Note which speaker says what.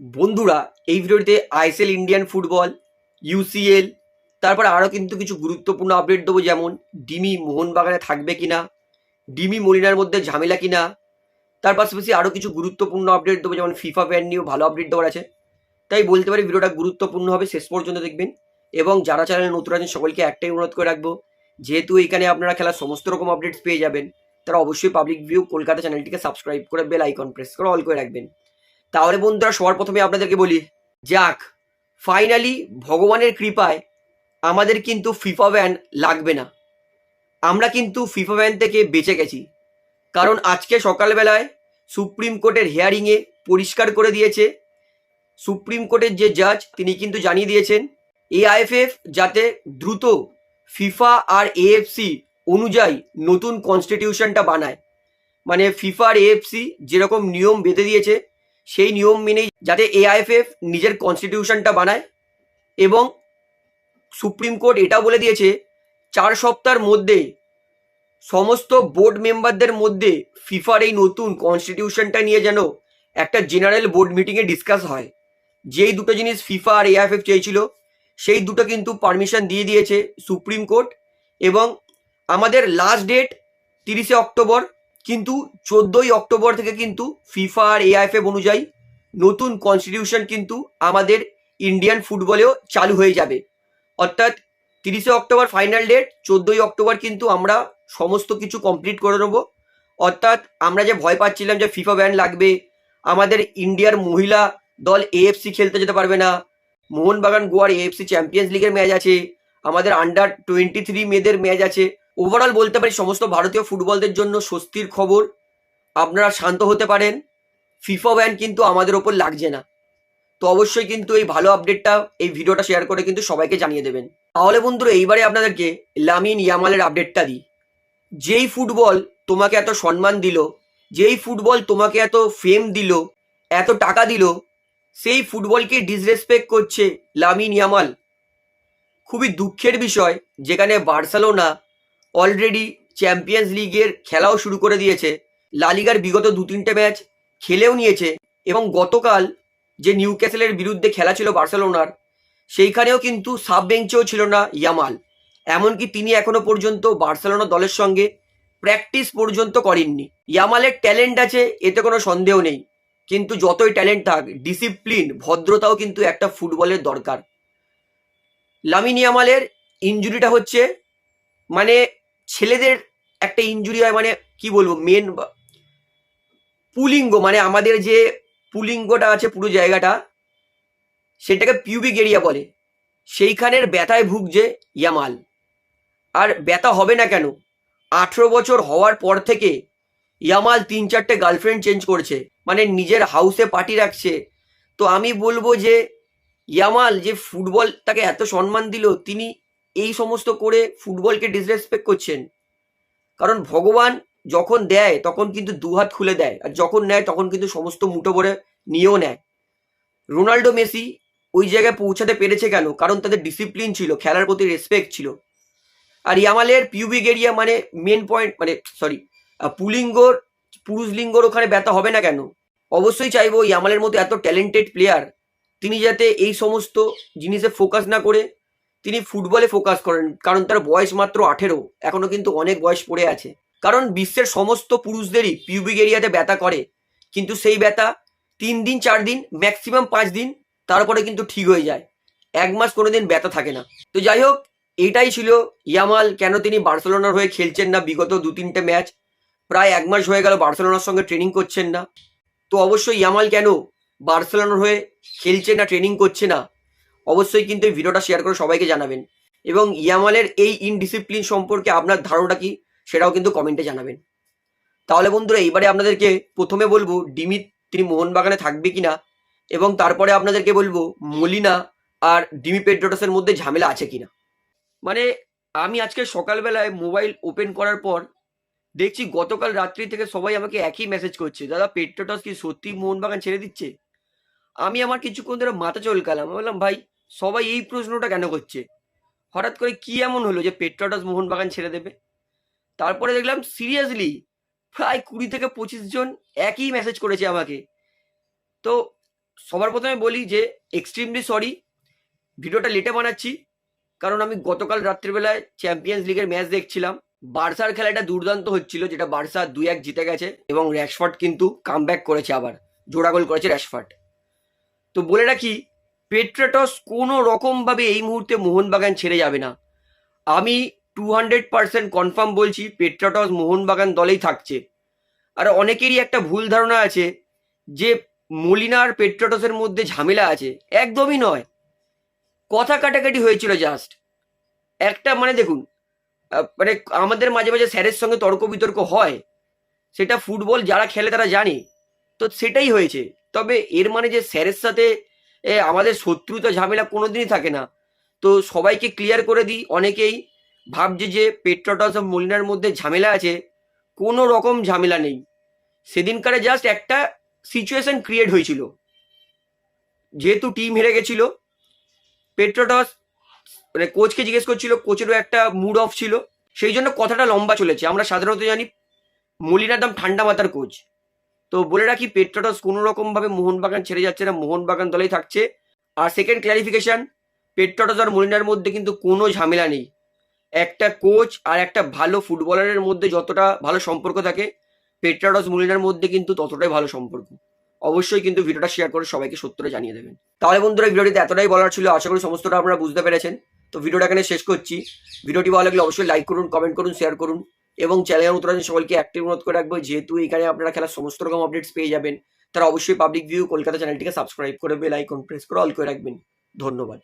Speaker 1: বন্ধুরা, এই ভিডিওটিতে আইএসএল ইন্ডিয়ান ফুটবল ইউসিএল তারপর আরও কিন্তু কিছু গুরুত্বপূর্ণ আপডেট দেবো, যেমন ডিমি মোহনবাগানে থাকবে কিনা, ডিমি মলিনার মধ্যে ঝামেলা কিনা, তার পাশাপাশি আরও কিছু গুরুত্বপূর্ণ আপডেট দেবো, যেমন ফিফা ব্যান নিয়েও ভালো আপডেট দেওয়ার আছে। তাই বলতে পারি ভিডিওটা গুরুত্বপূর্ণ হবে, শেষ পর্যন্ত দেখবেন। এবং যারা চ্যানেলে নতুন আছেন, সকলকে একটাই অনুরোধ করে রাখব, যেহেতু এখানে আপনারা খেলার সমস্ত রকম আপডেটস পেয়ে যাবেন, তারা অবশ্যই পাবলিক ভিউ কলকাতা চ্যানেলটিকে সাবস্ক্রাইব করে বেল আইকন প্রেস করে অল করে রাখবেন। তাহলে বন্ধুরা সবার প্রথমে আপনাদেরকে বলি, যাক ফাইনালি ভগবানের কৃপায় আমাদের কিন্তু ফিফা ব্যান লাগবে না। আমরা কিন্তু ফিফা ব্যান থেকে বেঁচে গেছি। কারণ আজকে সকালবেলায় সুপ্রিম কোর্টের হিয়ারিংয়ে পরিষ্কার করে দিয়েছে। সুপ্রিম কোর্টের যে জাজ তিনি কিন্তু জানিয়ে দিয়েছেন এআইএফএফ যাতে দ্রুত ফিফা আর এএফসি অনুযায়ী নতুন কনস্টিটিউশনটা বানায়। মানে ফিফা আর এএফসি যেরকম নিয়ম বেঁধে দিয়েছে সেই নিয়ম মেনেই যাতে এআইএফএফ নিজের কনস্টিটিউশনটা বানায় এবং সুপ্রিম কোর্ট এটা বলে দিয়েছে, চার সপ্তাহের মধ্যে সমস্ত বোর্ড মেম্বারদের মধ্যে ফিফার এই নতুন কনস্টিটিউশনটা নিয়ে যেন একটা জেনারেল বোর্ড মিটিংয়ে ডিসকাস হয়। যেই দুটো জিনিস ফিফা আর এআইএফএফ চেয়েছিল, সেই দুটো কিন্তু পারমিশন দিয়ে দিয়েছে সুপ্রিম কোর্ট এবং আমাদের লাস্ট ডেট তিরিশে অক্টোবর কিন্তু চোদ্দোই অক্টোবর থেকে কিন্তু ফিফা আর এআইএফএফ অনুযায়ী নতুন কনস্টিটিউশন কিন্তু আমাদের ইন্ডিয়ান ফুটবলেও চালু হয়ে যাবে। অর্থাৎ তিরিশে অক্টোবর ফাইনাল ডেট চোদ্দোই অক্টোবর কিন্তু আমরা সমস্ত কিছু কমপ্লিট করে নেব। অর্থাৎ আমরা যে ভয় পাচ্ছিলাম যে ফিফা ব্যান লাগবে, আমাদের ইন্ডিয়ার মহিলা দল এএফসি খেলতে যেতে পারবে না। মোহনবাগান গোয়ার এএফসি চ্যাম্পিয়ন্স লিগের ম্যাচ আছে, আমাদের আন্ডার টোয়েন্টি থ্রি মেয়েদের ম্যাচ আছে। ওভারঅল বলতে পারি সমস্ত ভারতীয় ফুটবলদের জন্য স্বস্তির খবর। আপনারা শান্ত হতে পারেন। ফিফা ব্যান কিন্তু আমাদের ওপর লাগছে না। তো অবশ্যই কিন্তু এই ভালো আপডেটটা এই ভিডিওটা শেয়ার করে কিন্তু সবাইকে জানিয়ে দেবেন। তাহলে বন্ধুরা, এইবারে আপনাদেরকে লামিন ইয়ামালের আপডেটটা দিই। যেই ফুটবল তোমাকে এত সম্মান দিল, যেই ফুটবল তোমাকে এত ফেম দিল, এত টাকা দিল, সেই ফুটবলকে ডিসরেসপেক্ট করছে লামিন ইয়ামাল। খুবই দুঃখের বিষয়, যেখানে বার্সেলোনা অলরেডি চ্যাম্পিয়ন্স লিগের খেলাও শুরু করে দিয়েছে। লালিগার বিগত দু তিনটে ম্যাচ খেলেও নিয়েছে এবং গতকাল যে নিউ ক্যাসেলের বিরুদ্ধে খেলা ছিল বার্সেলোনার, সেইখানেও কিন্তু সাব বেঞ্চেও ছিল না ইয়ামাল। এমনকি তিনি এখনও পর্যন্ত বার্সেলোনা দলের সঙ্গে প্র্যাকটিস পর্যন্ত করেননি। ইয়ামালের ট্যালেন্ট আছে, এতে কোনো সন্দেহ নেই। কিন্তু যতই ট্যালেন্ট থাক ডিসিপ্লিন ভদ্রতাও কিন্তু একটা ফুটবলের দরকার। লামিন ইয়ামালের ইঞ্জুরিটা হচ্ছে মানে ছেলেদের একটা ইঞ্জুরি হয় মানে কি বলব মেন পুলিঙ্গ মানে আমাদের যে পুলিঙ্গটা আছে পুরো জায়গাটা, সেটাকে পিউবিক এরিয়া বলে। সেইখানের ব্যথায় ভুগছে ইয়ামাল। আর ব্যথা হবে না কেন? আঠেরো বছর হওয়ার পর থেকে ইয়ামাল তিন চারটে গার্লফ্রেন্ড চেঞ্জ করছে। মানে নিজের হাউসে পার্টি রাখছে। তো আমি বলব যে, ইয়ামাল যে ফুটবল তাকে এত সম্মান দিল, তিনি এই সমস্ত করে ফুটবলকে ডিসরেসপেক্ট করছেন। কারণ ভগবান যখন দেয়, তখন কিন্তু দুহাত খুলে দেয়। আর যখন নেয়, তখন কিন্তু সমস্ত মুঠো ভরে নিয়েও নেয়। রোনাল্ডো, মেসি ওই জায়গায় পৌঁছাতে পেরেছে কেন? কারণ তাদের ডিসিপ্লিন ছিল, খেলার প্রতি রেসপেক্ট ছিল। আর ইয়ামালের পিউবিক এরিয়া মানে মেন পয়েন্ট মানে সরি পুলিঙ্গর, পুরুষ লিঙ্গর ওখানে ব্যথা হবে না কেন? অবশ্যই চাইব ইয়ামালের মতো এত ট্যালেন্টেড প্লেয়ার তিনি যাতে এই সমস্ত জিনিসে ফোকাস না করে তিনি ফুটবলে ফোকাস করেন, কারণ তার বয়স মাত্র আঠেরো, এখনও কিন্তু অনেক বয়স পড়ে আছে। কারণ বিশ্বের সমস্ত পুরুষদেরই পিউবিক এরিয়াতে ব্যথা করে, কিন্তু সেই ব্যথা তিন দিন, চার দিন ম্যাক্সিমাম পাঁচ দিন, তারপরে কিন্তু ঠিক হয়ে যায়। এক মাস কোনো দিন ব্যথা থাকে না। তো যাই হোক, এটাই ছিল ইয়ামাল, কেন তিনি বার্সেলোনার হয়ে খেলছেন না বিগত দু তিনটে ম্যাচ? প্রায় এক মাস হয়ে গেল বার্সেলোনার সঙ্গে ট্রেনিং করছেন না। তো অবশ্যই ইয়ামাল কেন বার্সেলোনার হয়ে খেলছে না ট্রেনিং করছে না? অবশ্যই কিন্তু এই ভিডিওটা শেয়ার করে সবাইকে জানাবেন। এবং ইয়ামালের এই ইনডিসিপ্লিন সম্পর্কে আপনার ধারণাটা কি, সেটাও কিন্তু কমেন্টে জানাবেন। তাহলে বন্ধুরা, এইবারে আপনাদেরকে প্রথমে বলব ডিমিত তিনি মোহনবাগানে থাকবে কিনা, এবং তারপরে আপনাদেরকে বলব, মলিনা আর ডিমি পেড্রোটাসের মধ্যে ঝামেলা আছে কিনা। মানে আমি আজকে সকালবেলায় মোবাইল ওপেন করার পর দেখছি গতকাল রাত্রি থেকে সবাই আমাকে একই মেসেজ করছে, দাদা পেট্রোটস কি সত্যি মোহনবাগান ছেড়ে দিচ্ছে? আমি আমার কিছুক্ষণ ধরে মাথা চলকালাম। বললাম, ভাই সবাই এই প্রশ্নটা কেন করছে? হঠাৎ করে কি এমন হলো যে পেট্রোটস মোহনবাগান ছেড়ে দেবে? তারপরে দেখলাম সিরিয়াসলি প্রায় কুড়ি থেকে পঁচিশ জন একই মেসেজ করেছে আমাকে। তো সবার প্রথমে বলি যে এক্সট্রিমলি সরি ভিডিওটা লেটে বানাচ্ছি, কারণ আমি গতকাল রাত্রিবেলায় চ্যাম্পিয়ন্স লিগের ম্যাচ দেখছিলাম। বার্সার খেলাটা দুর্দান্ত হচ্ছিল, যেটা বার্সা দুই এক জিতে গেছে, এবং র্যাশফার্ট কিন্তু কাম করেছে আবার, জোড়া গোল করেছে র্যাশফার্ট তো বলে রাখি পেট্রাটস কোনো রকমভাবে এই মুহূর্তে মোহনবাগান ছেড়ে যাবে না। আমি টু হান্ড্রেড পার্সেন্ট কনফার্ম বলছি পেট্রাটস মোহনবাগান দলেই থাকছে। আর অনেকেরই একটা ভুল ধারণা আছে যে মলিনার পেট্রাটসের মধ্যে ঝামেলা আছে। একদমই নয়। কথা কাটাকাটি হয়েছিল জাস্ট একটা মানে দেখুন মানে আমাদের মাঝে মাঝে স্যারের সঙ্গে তর্ক বিতর্ক হয়। সেটা ফুটবল যারা খেলে তারা জানে। তো সেটাই হয়েছে। তবে এর মানে যে স্যারের সাথে এ, আমাদের শত্রুতা ঝামেলা কোনোদিনই থাকে না। তো সবাইকে ক্লিয়ার করে দিই অনেকেই ভাবছে যে পেট্রোটস ও মলিনার মধ্যে ঝামেলা আছে কোনো রকম ঝামেলা নেই। সেদিনকারে জাস্ট একটা সিচুয়েশন ক্রিয়েট হয়েছিল। যেহেতু টিম হেরে গেছিল পেট্রোটস মানে কোচকে জিজ্ঞেস করছিল কোচেরও একটা মুড অফ ছিল। সেই জন্য কথাটা লম্বা চলেছে। আমরা সাধারণত জানি মলিনার দাম ঠান্ডা মাথার কোচ তো বলে রাখি, পেট্রোটস কোনো রকমভাবে মোহনবাগান ছেড়ে যাচ্ছে না, মোহনবাগান দলেই থাকছে। আর সেকেন্ড ক্ল্যারিফিকেশন পেট্রোটস আর মলিনার মধ্যে কিন্তু কোনো ঝামেলা নেই। একটা কোচ আর একটা ভালো ফুটবলারের মধ্যে যতটা ভালো সম্পর্ক থাকে পেট্রাডস মুলিনার মধ্যে কিন্তু ততটাই ভালো সম্পর্ক। অবশ্যই কিন্তু ভিডিওটা শেয়ার করে সবাইকে সত্যটা জানিয়ে দেবেন। তাহলে বন্ধুরা, ভিডিওটিতে এতটাই বলার ছিল, আশা করি সমস্তটা আপনারা বুঝতে পেরেছেন। তো ভিডিওটা এখানে শেষ করছি। ভিডিওটি ভালো লাগলে অবশ্যই লাইক করুন কমেন্ট করুন শেয়ার করুন। এবং চ্যানেলের নতুন সকলকে অ্যাক্টিভ অনুরোধ করে রাখব। যেহেতু এখানে আপনারা খেলার সমস্ত রকম আপডেটস পেয়ে যাবেন, তারা অবশ্যই পাবলিক ভিউ কলকাতা চ্যানেলটিকে সাবস্ক্রাইব করে বেল আইকন প্রেস করে অল করে রাখবেন। ধন্যবাদ।